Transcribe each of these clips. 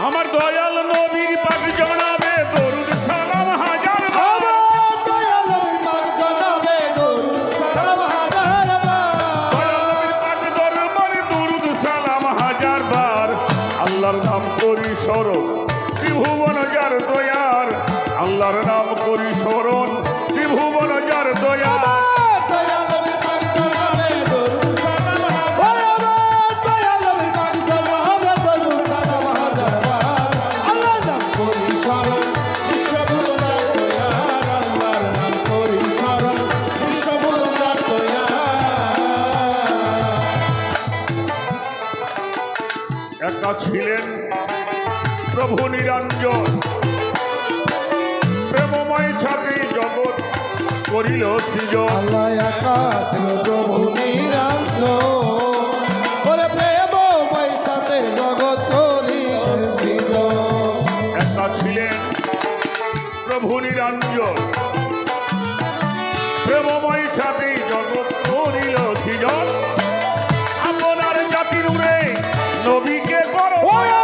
আমার দয়াল নবীর পাক জানাবে দরুদ সালাম হাজার আমার দয়াল নবীর পাক জানাবে দরুদ সালাম হাজার বার। দরবারে দরুদ সালাম হাজার বার। আল্লাহর নাম করি স্মরণ ত্রিভুবন যার দয়ার। আল্লাহর নাম করি স্মরণ ত্রিভুবন যার দয়ার। প্রভু নিরঞ্জন। প্রেমময় ছাত্রী জগৎ করিল সৃজন। প্রভু নিরঞ্জন প্রভু নিরঞ্জন। প্রেমময় ছাতি জগৎ করিল সৃজন। আপনার জাতির উড়ে নবীকে করো।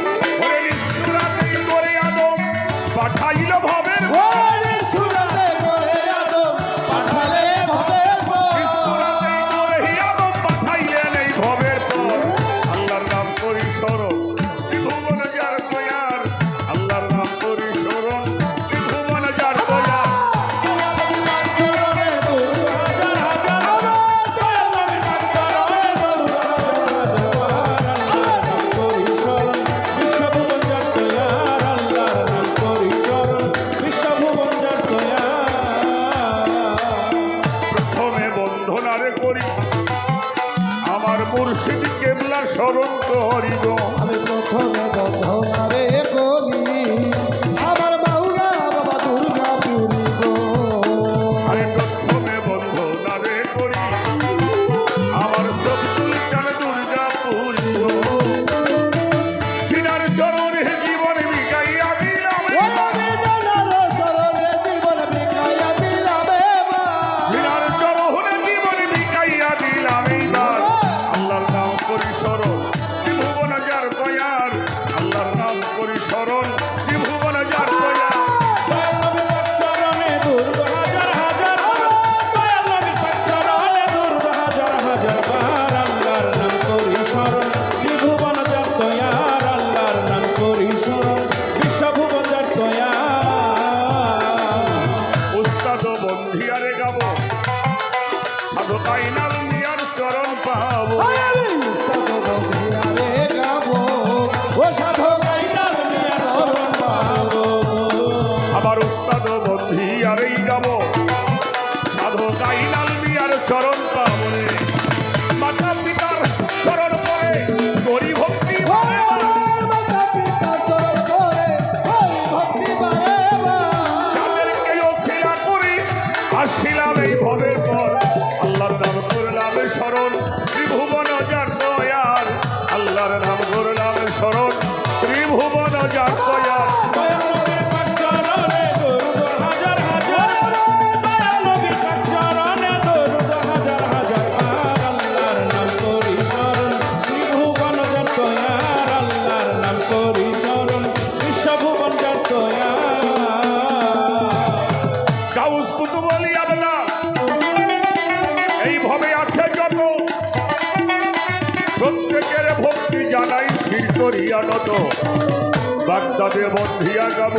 স্মরণ করিব। আমি প্রথমে করিয়া নত। বাগদাদে বন্ধিয়া গাব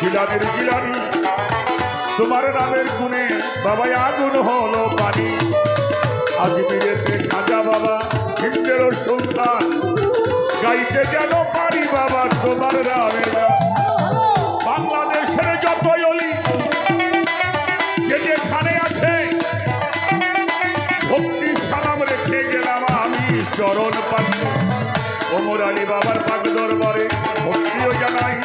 গিলানির গিলানি। তোমার নামের গুণে বাবা আগুন হলো পানি। আজমিরেতে খাজা বাবা হিন্দের সন্তান গাইতে যেন পারি বাবা, তোমার নামের বাংলাদেশের যত অলি, যে যেখানে আছে, ভক্তি সালাম রেখে গেলাম আমি চরণ পানি। ওমর বাবার পাক দরবারে, ভক্তিও জানাই।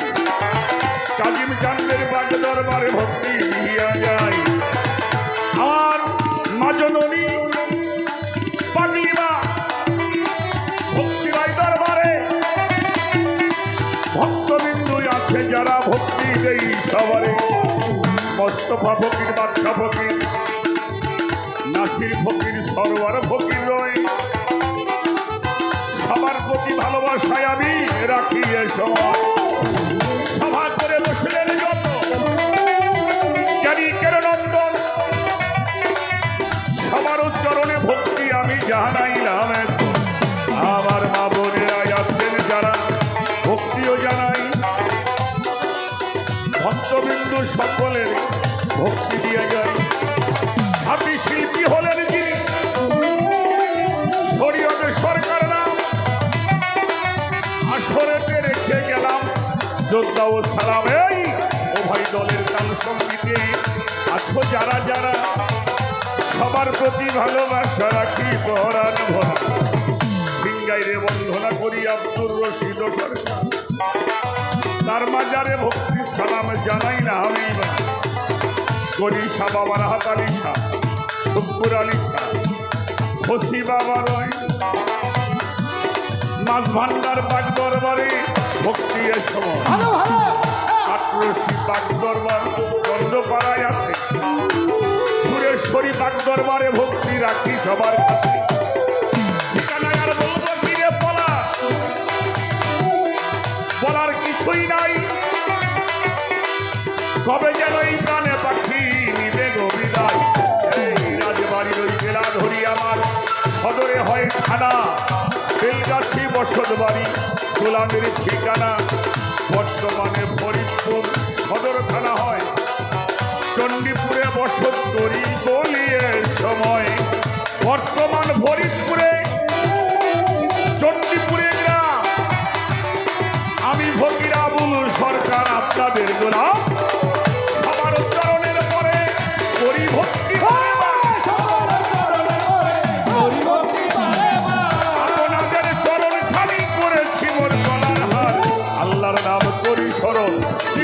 কাজিম চান্দের পাক দরবারে ভক্তি দিয়া যায়। আমার মাজননী পাগলিমা ভক্তিরাই দরবারে। ভক্তবিন্দু আছে যারা ভক্তি দেই সবারে। মোস্তফা ফকির, বাদশা ফকির, নাসির ফকির, সরোয়ার ফকির রয়। সবার প্রতি ভালোবাসায় আমি রাখি সময় সভা করে বসলেন যত কেন সবার উচ্চারণে ভক্তি যোদ্ধা ও সালাম, এই ভাই দলের কাল সঙ্গীতে আছো যারা যারা। সবার প্রতি ভালোবাসা রাখি পরাণ ভরা। সিংগাইরে বন্ধনা করি আব্দুর রশিদ সরকার। তার মাজারে ভক্তি সালাম জানাই না আমি করি শাহ বাবার হাত শুকুর আলী শাহ খসি বাবা রয়। মাছ ভান্ডার বাগ দরবারে ভক্তি সময় বাগ দরবার চন্দ্রপাড়ায় আছে। সুরেশ্বরী বাগ দরবারে ভক্তি রাখি সবার কাছে। ঠিকানায় আর বলব ফিরে বলা বলার কিছুই নাই। কবে যেন এই প্রাণে পাখি নিবে গভীরায় এই রাজবাড়ির ওই জেলা ধরি আমার। সদরে হয় খানা। বেলগাছি বসত বাড়ি গোলামের ঠিকানা।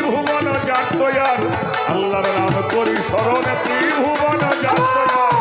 ত্রিভুবন জাতয়ার আল্লাহর নাম করি স্মরণে ত্রিভুবন জাতয়ার